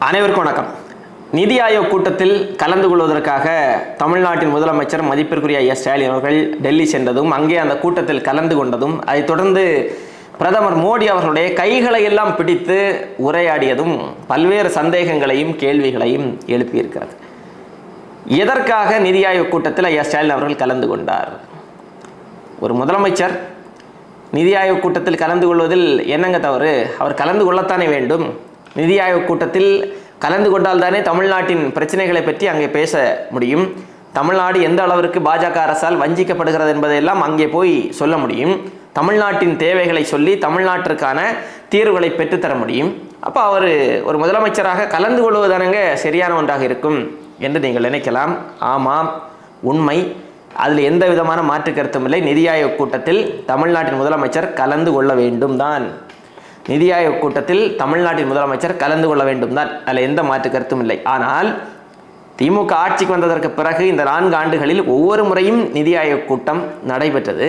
அனைவருக்கும் வணக்கம். நிதி ஆயோக் கூட்டத்தில் கலந்து கொள்வதற்காக தமிழ்நாட்டின் முதலமைச்சர் மதிப்பிற்குரிய எஸ். ஸ்டாலின் அவர்கள் டெல்லி சென்றதும் அங்கே அந்த கூட்டத்தில் கலந்து கொண்டதும் அதைத் தொடர்ந்து பிரதமர் மோடி அவர்களுடைய கைகளை எல்லாம் பிடித்து உரையாடியதும் பல்வேறு சந்தேகங்களையும் கேள்விகளையும் எழுப்பியிருக்கிறது. எதற்காக நிதி ஆயோக் கூட்டத்தில் எஸ். ஸ்டாலின் அவர்கள் கலந்து கொண்டார்? ஒரு முதலமைச்சர் நிதி ஆயோக் கூட்டத்தில் கலந்து கொள்வதில் என்னங்க தவறு? அவர் கலந்து கொள்ளத்தானே வேண்டும்? நிதி ஆயோக் கூட்டத்தில் கலந்து கொண்டால் தானே தமிழ்நாட்டின் பிரச்சனைகளை பற்றி அங்கே பேச முடியும். தமிழ்நாடு எந்த அளவிற்கு பாஜக அரசால் வஞ்சிக்கப்படுகிறது என்பதையெல்லாம் அங்கே போய் சொல்ல முடியும். தமிழ்நாட்டின் தேவைகளை சொல்லி தமிழ்நாட்டிற்கான தீர்வுகளை பெற்றுத்தர முடியும். அப்போ அவர் ஒரு முதலமைச்சராக கலந்து கொள்வதானங்க சரியான ஒன்றாக இருக்கும் என்று நீங்கள் நினைக்கலாம். ஆமாம் உண்மை. அதில் எந்த விதமான மாற்று கருத்தும் இல்லை. நிதி ஆயோக் கூட்டத்தில் தமிழ்நாட்டின் முதலமைச்சர் கலந்து கொள்ள வேண்டும் தான். நிதி ஆயோக் கூட்டத்தில் தமிழ்நாட்டின் முதலமைச்சர் கலந்து கொள்ள வேண்டும் தான் அதில் எந்த மாற்று கருத்தும் இல்லை. ஆனால் திமுக ஆட்சிக்கு வந்ததற்கு பிறகு இந்த நான்கு ஆண்டுகளில் ஒவ்வொரு முறையும் நிதி ஆயோக் கூட்டம் நடைபெற்றது.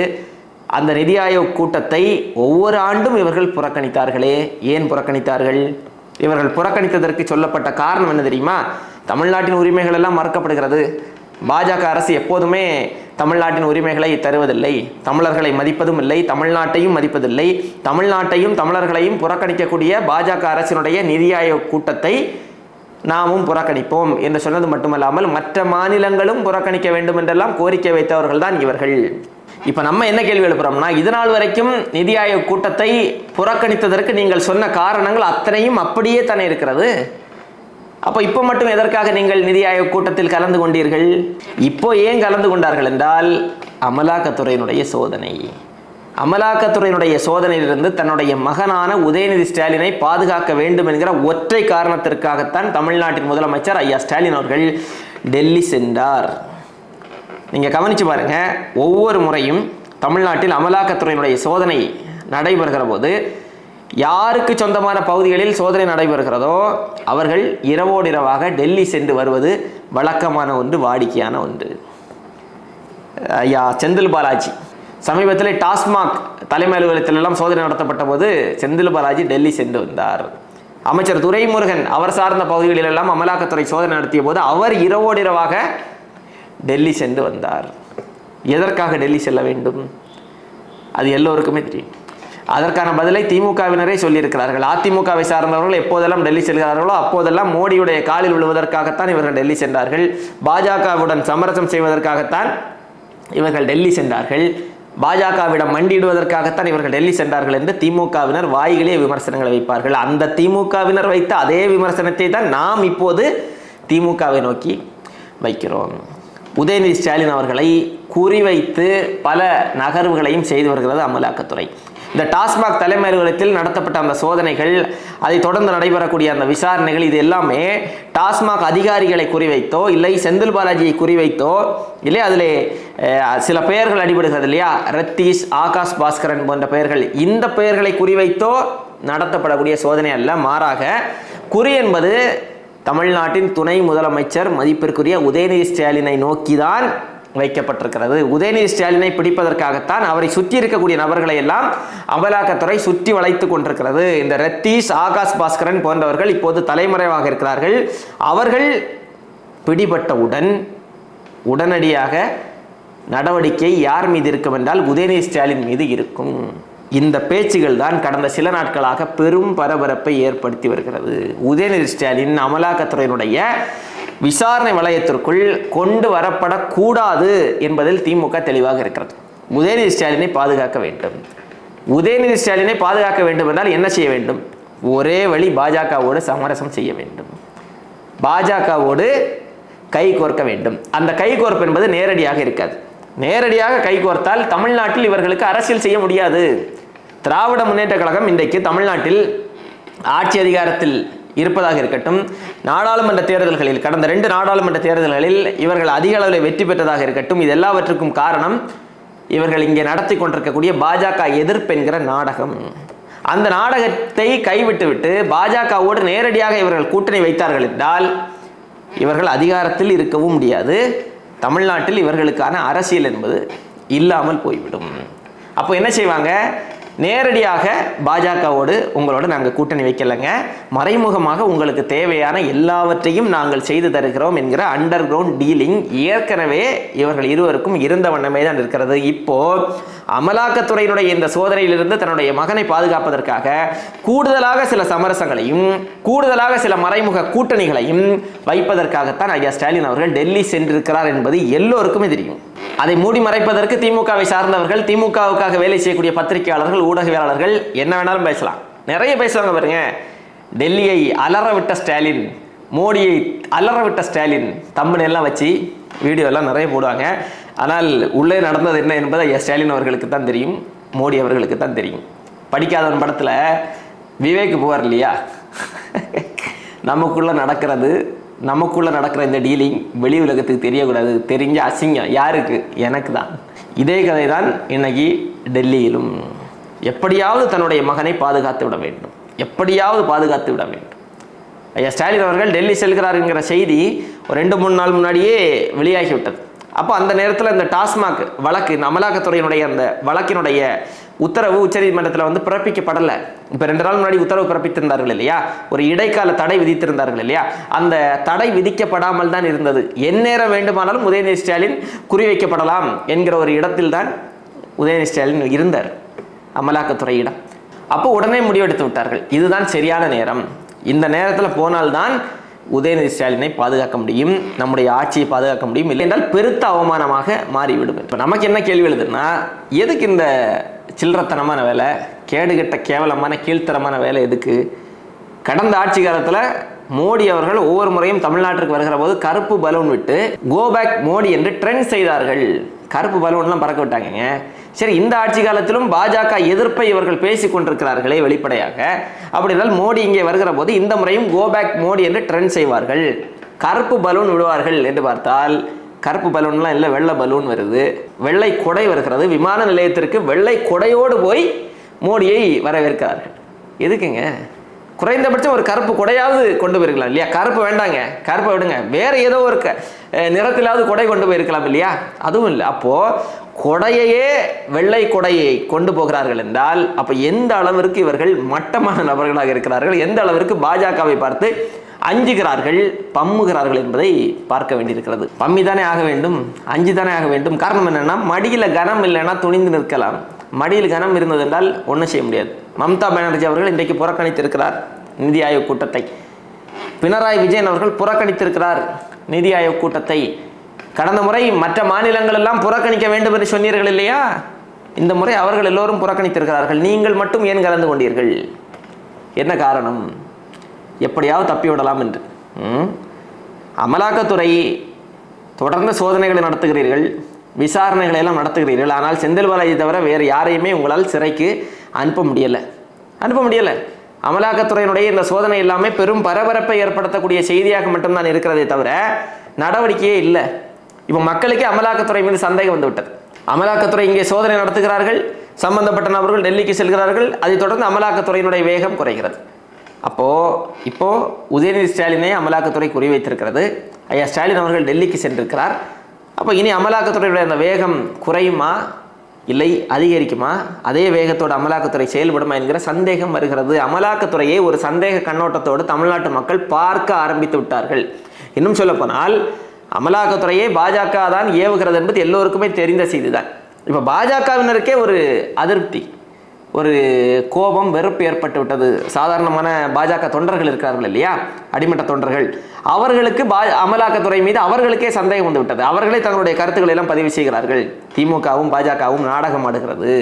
அந்த நிதி ஆயோக் கூட்டத்தை ஒவ்வொரு ஆண்டும் இவர்கள் புறக்கணித்தார்களே. ஏன் புறக்கணித்தார்கள்? இவர்கள் புறக்கணித்ததற்கு சொல்லப்பட்ட காரணம் என்ன தெரியுமா? தமிழ்நாட்டின் உரிமைகள் எல்லாம் மறுக்கப்படுகிறது. பாஜக அரசு எப்போதுமே தமிழ்நாட்டின் உரிமைகளை தருவதில்லை. தமிழர்களை மதிப்பதும் இல்லை. தமிழ்நாட்டையும் மதிப்பதில்லை. தமிழ்நாட்டையும் தமிழர்களையும் புறக்கணிக்கக்கூடிய பாஜக அரசினுடைய நிதி ஆயோக் கூட்டத்தை நாமும் புறக்கணிப்போம் என்று சொன்னது மட்டுமல்லாமல் மற்ற மாநிலங்களும் புறக்கணிக்க வேண்டும் என்றெல்லாம் கோரிக்கை வைத்தவர்கள் தான் இவர்கள். இப்போ நம்ம என்ன கேள்வி எழுப்புறோம்னா இது நாள் வரைக்கும் நிதி ஆயோக் கூட்டத்தை புறக்கணித்ததற்கு நீங்கள் சொன்ன காரணங்கள் அத்தனையும் அப்படியே தானே இருக்கிறது. அப்போ இப்போ மட்டும் எதற்காக நீங்கள் நிதி ஆயோக் கூட்டத்தில் கலந்து கொண்டீர்கள்? இப்போ ஏன் கலந்து கொண்டார்கள் என்றால் அமலாக்கத்துறையினுடைய சோதனை. அமலாக்கத்துறையினுடைய சோதனையிலிருந்து தன்னுடைய மகனான உதயநிதி ஸ்டாலினை பாதுகாக்க வேண்டும் என்கிற ஒற்றை காரணத்திற்காகத்தான் தமிழ்நாட்டின் முதலமைச்சர் ஐயா ஸ்டாலின் அவர்கள் டெல்லி சென்றார். நீங்கள் கவனிச்சு பாருங்க ஒவ்வொரு முறையும் தமிழ்நாட்டில் அமலாக்கத்துறையினுடைய சோதனை நடைபெறுகிற போது யாருக்கு சொந்தமான பகுதிகளில் சோதனை நடைபெறுகிறதோ அவர்கள் இரவோடிரவாக டெல்லி சென்று வருவது வழக்கமான ஒன்று வாடிக்கையான ஒன்று. ஐயா செந்தில் பாலாஜி. சமீபத்தில் டாஸ்மாக் தலைமை அலுவலகத்திலெல்லாம் சோதனை நடத்தப்பட்ட போது செந்தில் பாலாஜி டெல்லி சென்று வந்தார். அமைச்சர் துரைமுருகன் அவர் சார்ந்த பகுதிகளிலெல்லாம் அமலாக்கத்துறை சோதனை நடத்திய போது அவர் இரவோடிரவாக டெல்லி சென்று வந்தார். எதற்காக டெல்லி செல்ல வேண்டும்? அது எல்லோருக்குமே தெரியும். அதற்கான பதிலை திமுகவினரே சொல்லியிருக்கிறார்கள். அதிமுகவை சார்ந்தவர்கள் எப்போதெல்லாம் டெல்லி செல்கிறார்களோ அப்போதெல்லாம் மோடியுடைய காலில் விழுவதற்காகத்தான் இவர்கள் டெல்லி சென்றார்கள். பாஜகவுடன் சமரசம் செய்வதற்காகத்தான் இவர்கள் டெல்லி சென்றார்கள். பாஜகவிடம் மண்டியிடுவதற்காகத்தான் இவர்கள் டெல்லி சென்றார்கள் என்று திமுகவினர் வாய்களே விமர்சனங்களை வைப்பார்கள். அந்த திமுகவினர் வைத்த அதே விமர்சனத்தை தான் நாம் இப்போது திமுகவை நோக்கி வைக்கிறோம். உதயநிதி ஸ்டாலின் அவர்களை குறிவைத்து பல நகர்வுகளையும் செய்து வருகிறது அமலாக்கத்துறை. இந்த டாஸ்மாக் தலைமையகத்தில் நடத்தப்பட்ட அந்த சோதனைகள் அதை தொடர்ந்து நடைபெறக்கூடிய அந்த விசாரணைகள் இது எல்லாமே டாஸ்மாக் அதிகாரிகளை குறிவைத்தோ இல்லை செந்தில் பாலாஜியை குறிவைத்தோ இல்லை அதில் சில பெயர்கள் அடிபடுகிறது இல்லையா? ரத்தீஷ் ஆகாஷ் பாஸ்கரன் போன்ற பெயர்கள். இந்த பெயர்களை குறிவைத்தோ நடத்தப்படக்கூடிய சோதனை அல்ல. மாறாக குறி என்பது தமிழ்நாட்டின் துணை முதலமைச்சர் மதிப்பிற்குரிய உதயநிதி ஸ்டாலினை நோக்கிதான் வைக்கப்பட்டிருக்கிறது. உதயநிதி ஸ்டாலினை பிடிப்பதற்காகத்தான் அவரை சுற்றி இருக்கக்கூடிய நபர்களை எல்லாம் அமலாக்கத்துறை சுற்றி வளைத்து கொண்டிருக்கிறது. இந்த ரத்தீஷ் ஆகாஷ் பாஸ்கரன் போன்றவர்கள் இப்போது தலைமறைவாக இருக்கிறார்கள். அவர்கள் பிடிபட்டவுடன் உடனடியாக நடவடிக்கை யார் மீது இருக்கும் என்றால் உதயநிதி ஸ்டாலின் மீது இருக்கும். இந்த பேச்சுகள் தான் கடந்த சில நாட்களாக பெரும் பரபரப்பை ஏற்படுத்தி வருகிறது. உதயநிதி ஸ்டாலின் அமலாக்கத்துறையினுடைய விசாரணை வளையத்திற்குள் கொண்டு வரப்படக்கூடாது என்பதில் திமுக தெளிவாக இருக்கிறது. உதயநிதி ஸ்டாலினை பாதுகாக்க வேண்டும். உதயநிதி ஸ்டாலினை பாதுகாக்க வேண்டும் என்றால் என்ன செய்ய வேண்டும்? ஒரே வழி பாஜகவோடு சமரசம் செய்ய வேண்டும். பாஜகவோடு கை கோர்க்க வேண்டும். அந்த கை கோர்ப்பு என்பது நேரடியாக இருக்காது. நேரடியாக கை கோர்த்தால் தமிழ்நாட்டில் இவர்களுக்கு அரசியல் செய்ய முடியாது. திராவிட முன்னேற்ற கழகம் இன்றைக்கு தமிழ்நாட்டில் ஆட்சி அதிகாரத்தில் இருப்பதாக இருக்கட்டும். நாடாளுமன்ற தேர்தல்களில் கடந்த ரெண்டு நாடாளுமன்ற தேர்தல்களில் இவர்கள் அதிக அளவில் வெற்றி பெற்றதாக இருக்கட்டும். இது எல்லாவற்றுக்கும் காரணம் இவர்கள் இங்கே நடத்தி கொண்டிருக்கக்கூடிய பாஜக எதிர்ப்பு என்கிற நாடகம். அந்த நாடகத்தை கைவிட்டுவிட்டு பாஜகவோடு நேரடியாக இவர்கள் கூட்டணி வைத்தார்கள் என்றால் இவர்கள் அதிகாரத்தில் இருக்கவும் முடியாது. தமிழ்நாட்டில் இவர்களுக்கான அரசியல் என்பது இல்லாமல் போய்விடும். அப்போ என்ன செய்வாங்க? நேரடியாக பாஜகவோடு உங்களோட நாங்கள் கூட்டணி வைக்கலைங்க. மறைமுகமாக உங்களுக்கு தேவையான எல்லாவற்றையும் நாங்கள் செய்து தருகிறோம் என்கிற அண்டர் கிரவுண்ட் டீலிங் ஏற்கனவே இவர்கள் இருவருக்கும் இருந்த வண்ணமே தான் இருக்கிறது. இப்போ அமலாக்கத்துறையினுடைய இந்த சோதனையிலிருந்து தன்னுடைய மகனை பாதுகாப்பதற்காக கூடுதலாக சில சமரசங்களையும் கூடுதலாக சில மறைமுக கூட்டணிகளையும் வைப்பதற்காகத்தான் ஐயா ஸ்டாலின் அவர்கள் டெல்லி சென்றிருக்கிறார் என்பது எல்லோருக்குமே தெரியும். அதை மூடி மறைப்பதற்கு திமுகவை சார்ந்தவர்கள் திமுகவுக்காக வேலை செய்யக்கூடிய பத்திரிகையாளர்கள் ஊடகவியலாளர்கள் என்ன வேணாலும் பேசலாம். நிறைய பேசுவாங்க பாருங்க. டெல்லியை அலற விட்ட ஸ்டாலின் மோடியை அலற விட்ட ஸ்டாலின் தம்பனை எல்லாம் வச்சு வீடியோ எல்லாம் நிறைய போடுவாங்க. ஆனால் உள்ளே நடந்தது என்ன என்பதை ஸ்டாலின் அவர்களுக்கு தான் தெரியும். மோடி அவர்களுக்கு தான் தெரியும். படிக்காதவன் படத்தில் விவேக் போவார் இல்லையா? நமக்குள்ளே நடக்கிறது நமக்குள்ளே நடக்கிற இந்த டீலிங் வெளி உலகத்துக்கு தெரியக்கூடாது. தெரிஞ்ச அசிங்கம் யாருக்கு? எனக்கு தான். இதே கதை தான் இன்னைக்கு டெல்லியிலும். எப்படியாவது தன்னுடைய மகனை பாதுகாத்து விட வேண்டும். எப்படியாவது பாதுகாத்து விட வேண்டும். ஐயா ஸ்டாலின் அவர்கள் டெல்லி செல்கிறாருங்கிற செய்தி ஒரு ரெண்டு மூணு நாள் முன்னாடியே வெளியாகி விட்டது அப்போ அந்த நேரத்தில் இந்த டாஸ்மாக் வழக்கு இந்த அமலாக்கத்துறையினுடைய அந்த வழக்கினுடைய உத்தரவு உச்சநீதிமன்றத்தில் வந்து பிறப்பிக்கப்படலை. இப்போ ரெண்டு நாள் முன்னாடி உத்தரவு பிறப்பித்திருந்தார்கள் இல்லையா? ஒரு இடைக்கால தடை விதித்திருந்தார்கள் இல்லையா? அந்த தடை விதிக்கப்படாமல் தான் இருந்தது. எந்நேரம் வேண்டுமானாலும் உதயநிதி ஸ்டாலின் குறிவைக்கப்படலாம் என்கிற ஒரு இடத்தில் தான் உதயநிதி ஸ்டாலின் இருந்தார். அமலாக்கத்துறையிடம் அப்போ உடனே முடிவெடுத்து விட்டார்கள். இதுதான் சரியான நேரம். இந்த நேரத்தில் போனால்தான் உதயநிதி ஸ்டாலினை பாதுகாக்க முடியும் நம்முடைய ஆட்சியை பாதுகாக்க முடியும். இல்லை என்றால் பெருத்த அவமானமாக மாறிவிடும் இப்போ நமக்கு என்ன கேள்வி எழுதுன்னா எதுக்கு இந்த சில்லறத்தனமான வேலை கேடுகட்ட கேவலமான கீழ்த்தரமான வேலை எதுக்கு? கடந்த ஆட்சி காலத்தில் மோடி அவர்கள் ஒவ்வொரு முறையும் தமிழ்நாட்டிற்கு வருகிற போது கருப்பு பலூன் விட்டு கோபேக் மோடி என்று ட்ரெண்ட் செய்தார்கள். கருப்பு பலூன்லாம் பறக்க விட்டாங்க சரி இந்த ஆட்சி காலத்திலும் பாஜக எதிர்ப்பை இவர்கள் பேசிக் கொண்டிருக்கிறார்களே வெளிப்படையாக. அப்படி மோடி இங்கே வருகிற போது இந்த முறையும் கோபேக் மோடி என்று ட்ரெண்ட் செய்வார்கள். கருப்பு பலூன் விடுவார்கள் என்று பார்த்தால் கருப்பு பலூன்லாம் இல்லை வெள்ளை பலூன் வருது. வெள்ளை கொடை வருகிறது. விமான நிலையத்திற்கு வெள்ளை கொடையோடு போய் மோடியை வரவேற்கிறார்கள். எதுக்குங்க? குறைந்தபட்சம் ஒரு கருப்பு கொடையாவது கொண்டு போயிருக்கலாம் இல்லையா? கருப்பு வேண்டாங்க. கருப்பை விடுங்க. வேற ஏதோ ஒரு க- நிறத்திலாவது கொடை கொண்டு போயிருக்கலாம் இல்லையா? அதுவும் இல்லை. அப்போ கொடையையே வெள்ளை கொடையை கொண்டு போகிறார்கள் என்றால் அப்ப எந்த அளவிற்கு இவர்கள் மட்டமான நபர்களாக இருக்கிறார்கள்? எந்த அளவிற்கு பாஜகவை பார்த்து அஞ்சுகிறார்கள் பம்முகிறார்கள் என்பதை பார்க்க வேண்டியிருக்கிறது. பம்மி தானே ஆக வேண்டும்? அஞ்சு தானே ஆக வேண்டும்? காரணம் என்னன்னா மடியில கனம் இல்லைன்னா துணிந்து நிற்கலாம். மடியில் கனம் இருந்ததென்றால் ஒன்றும் செய்ய முடியாது. மம்தா பானர்ஜி அவர்கள் இன்றைக்கு புறக்கணித்திருக்கிறார். நிதி ஆயோக் கூட்டத்தை. பினராயி விஜயன் அவர்கள் புறக்கணித்திருக்கிறார். நிதி ஆயோக் கூட்டத்தை. கடந்த முறை மற்ற மாநிலங்கள் எல்லாம் புறக்கணிக்க வேண்டும் என்று சொன்னீர்கள் இல்லையா? இந்த முறை அவர்கள் எல்லோரும் புறக்கணித்திருக்கிறார்கள். நீங்கள் மட்டும் ஏன் கலந்து கொண்டீர்கள்? என்ன காரணம்? எப்படியாவது தப்பிவிடலாம் என்று. ம்? அமலாக்கத்துறை தொடர்ந்து சோதனைகளை நடத்துகிறீர்கள். விசாரணைகளை எல்லாம் நடத்துகிறீர்கள். ஆனால் செந்தில் பாலாஜி தவிர வேறு யாரையுமே உங்களால் சிறைக்கு அனுப்ப முடியலை. அனுப்ப முடியலை. அமலாக்கத்துறையினுடைய இந்த சோதனை எல்லாமே பெரும் பரபரப்பை ஏற்படுத்தக்கூடிய செய்தியாக மட்டும்தான் இருக்கிறதே தவிர நடவடிக்கையே இல்லை. இப்போ மக்களுக்கே அமலாக்கத்துறை மீது சந்தேகம் வந்துவிட்டது அமலாக்கத்துறை இங்கே சோதனை நடத்துகிறார்கள். சம்பந்தப்பட்ட நபர்கள் டெல்லிக்கு செல்கிறார்கள். அதைத் தொடர்ந்து அமலாக்கத்துறையினுடைய வேகம் குறைகிறது. அப்போ இப்போது உதயநிதி ஸ்டாலினை அமலாக்கத்துறை குறிவைத்திருக்கிறது ஐயா ஸ்டாலின் அவர்கள் டெல்லிக்கு சென்றிருக்கிறார். அப்போ இனி அமலாக்கத்துறையுடைய அந்த வேகம் குறையுமா? இல்லை அதிகரிக்குமா? அதே வேகத்தோடு அமலாக்கத்துறை செயல்படுமா என்கிற சந்தேகம் வருகிறது. அமலாக்கத்துறையை ஒரு சந்தேக கண்ணோட்டத்தோடு தமிழ்நாட்டு மக்கள் பார்க்க ஆரம்பித்து விட்டார்கள். இன்னும் சொல்லப்போனால் அமலாக்கத்துறையை பாஜக தான் ஏவுகிறது என்பது எல்லோருக்குமே தெரிந்த செய்திதான். இப்போ பாஜகவினருக்கே ஒரு அதிருப்தி. ஒரு கோபம் வெறுப்பு ஏற்பட்டு விட்டது. சாதாரணமான பாஜக தொண்டர்கள் இருக்கிறார்கள் இல்லையா? அடிமட்ட தொண்டர்கள். அவர்களுக்கு பா அமலாக்கத்துறை மீது அவர்களுக்கே சந்தேகம் வந்து விட்டது. அவர்களே தங்களுடைய கருத்துக்களை எல்லாம் பதிவு செய்கிறார்கள். திமுகவும் பாஜகவும் நாடகம் ஆடுகிறது.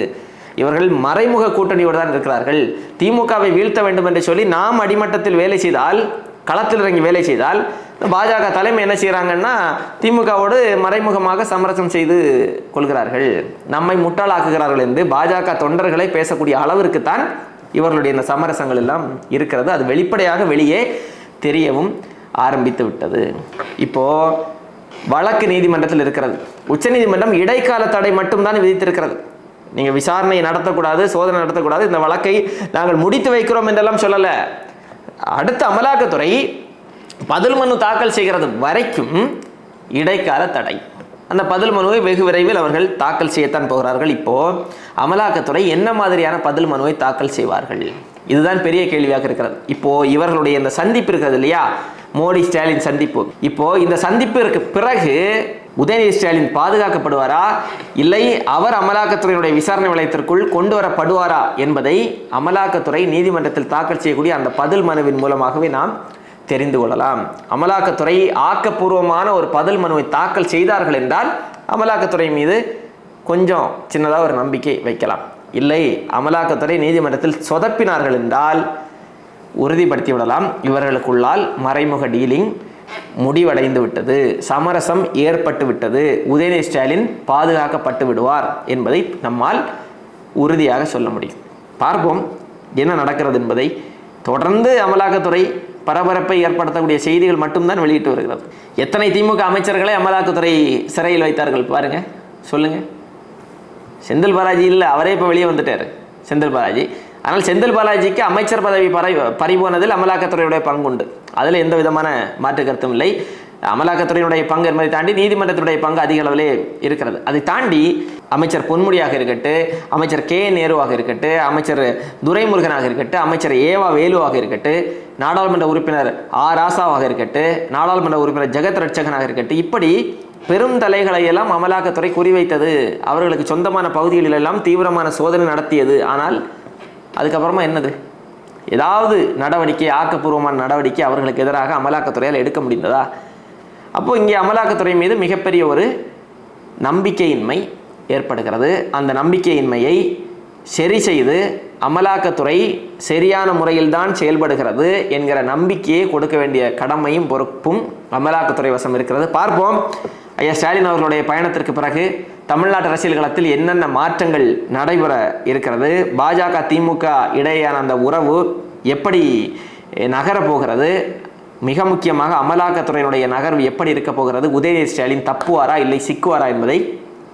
இவர்கள் மறைமுக கூட்டணியோடு தான் இருக்கிறார்கள். திமுகவை வீழ்த்த வேண்டும் என்று சொல்லி நாம் அடிமட்டத்தில் வேலை செய்தால் களத்தில் இறங்கி வேலை செய்தால் பாஜக தலைமை என்ன செய்கிறாங்கன்னா திமுகவோடு மறைமுகமாக சமரசம் செய்து கொள்கிறார்கள். நம்மை முட்டாளாக்குகிறார்கள் என்று பாஜக தொண்டர்களை பேசக்கூடிய அளவிற்கு தான் இவர்களுடைய இந்த சமரசங்கள் எல்லாம் இருக்கிறது. அது வெளிப்படையாக வெளியே தெரியவும் ஆரம்பித்து விட்டது. இப்போ வழக்கு நீதிமன்றத்தில் இருக்கிறது. உச்சநீதிமன்றம் இடைக்கால தடை மட்டும்தான் விதித்திருக்கிறது. நீங்கள் விசாரணை நடத்தக்கூடாது சோதனை நடத்தக்கூடாது இந்த வழக்கை நாங்கள் முடித்து வைக்கிறோம் என்றெல்லாம் சொல்லலை. அடுத்த அமலாக்கத்துறை பதில் மனு தாக்கல் செய்கிறது வரைக்கும் இடைக்கால தடை. அந்த பதில் மனுவை வெகு விரைவில் அவர்கள் தாக்கல் செய்யத்தான் போகிறார்கள். இப்போ அமலாக்கத்துறை என்ன மாதிரியான பதில் மனுவை தாக்கல் செய்வார்கள்? இதுதான் பெரிய கேள்வியாக இருக்கிறது. இப்போ இவர்களுடைய இந்த சந்திப்பு இருக்கிறது இல்லையா? மோடி ஸ்டாலின் சந்திப்பு. இப்போ இந்த சந்திப்பிற்கு பிறகு உதயநிதி ஸ்டாலின் பாதுகாக்கப்படுவாரா? இல்லை அவர் அமலாக்கத்துறையினுடைய விசாரணை வளையத்திற்குள் கொண்டு வரப்படுவாரா என்பதை அமலாக்கத்துறை நீதிமன்றத்தில் தாக்கல் செய்யக்கூடிய அந்த பதில் மனுவின் மூலமாகவே நாம் தெரிந்து கொள்ளலாம். அமலாக்கத்துறை ஆக்கப்பூர்வமான ஒரு பதில் மனுவை தாக்கல் செய்தார்கள் என்றால் அமலாக்கத்துறை மீது கொஞ்சம் சின்னதாக ஒரு நம்பிக்கை வைக்கலாம். இல்லை அமலாக்கத்துறை நீதிமன்றத்தில் சொதப்பினார்கள் என்றால் உறுதிப்படுத்தி விடலாம். இவர்களுக்குள்ளால் மறைமுக டீலிங் முடிவடைந்து விட்டது. சமரசம் ஏற்பட்டு விட்டது. உதயநிதி ஸ்டாலின் பாதுகாக்கப்பட்டு விடுவார் என்பதை நம்மால் உறுதியாக சொல்ல முடியும். பார்ப்போம் என்ன நடக்கிறது என்பதை. தொடர்ந்து அமலாக்கத்துறை பரபரப்பை ஏற்படுத்தக்கூடிய செய்திகள் மட்டும்தான் வெளியிட்டு வருகிறது. எத்தனை திமுக அமைச்சர்களை அமலாக்கத்துறை சிறையில் வைத்தார்கள் பாருங்க. சொல்லுங்க. செந்தில் பாலாஜி இல்லை அவரே இப்போ வெளியே வந்துட்டார். செந்தில் பாலாஜி. ஆனால் செந்தில் பாலாஜிக்கு அமைச்சர் பதவி பறை பறிபோனதில் அமலாக்கத்துறையுடைய பங்குண்டு. அதில் எந்த விதமான மாற்று கருத்தும் இல்லை. அமலாக்கத்துறையினுடைய பங்கு என்பதை தாண்டி நீதிமன்றத்தினுடைய பங்கு அதிக அளவிலே இருக்கிறது. அதை தாண்டி அமைச்சர் பொன்முடியாக இருக்கட்டும் அமைச்சர் கே. நேருவாக இருக்கட்டும் அமைச்சர் துரைமுருகனாக இருக்கட்டும் அமைச்சர் ஏவா வேலுவாக இருக்கட்டும் நாடாளுமன்ற உறுப்பினர் ஆ ராசாவாக இருக்கட்டும் நாடாளுமன்ற உறுப்பினர் ஜெகத் ரட்சகனாக இருக்கட்டும் இப்படி பெரும் தலைகளை எல்லாம் அமலாக்கத்துறை குறிவைத்தது அவர்களுக்கு சொந்தமான பகுதிகளில் எல்லாம் தீவிரமான சோதனை நடத்தியது. ஆனால் அதுக்கப்புறமா என்னது? ஏதாவது நடவடிக்கை ஆக்கப்பூர்வமான நடவடிக்கை அவர்களுக்கு எதிராக அமலாக்கத்துறையால் எடுக்க முடிந்ததா? அப்போ இங்கே அமலாக்கத்துறை மீது மிகப்பெரிய ஒரு நம்பிக்கையின்மை ஏற்படுகிறது. அந்த நம்பிக்கையின்மையை சரி செய்து அமலாக்கத்துறை சரியான முறையில்தான் செயல்படுகிறது என்கிற நம்பிக்கையை கொடுக்க வேண்டிய கடமையும் பொறுப்பும் அமலாக்கத்துறை வசம் இருக்கிறது. பார்ப்போம். ஐயா ஸ்டாலின் அவர்களுடைய பயணத்திற்கு பிறகு தமிழ்நாட்டு அரசியல் களத்தில் என்னென்ன மாற்றங்கள் நடைபெற இருக்கிறது? பாஜக திமுக இடையேயான அந்த உறவு எப்படி நகரப் போகிறது மிக முக்கியமாக அமலாக்கத்துறையினுடைய நகர்வு எப்படி இருக்க போகிறது? உதயநிதி ஸ்டாலின் தப்புவாரா இல்லை சிக்குவாரா என்பதை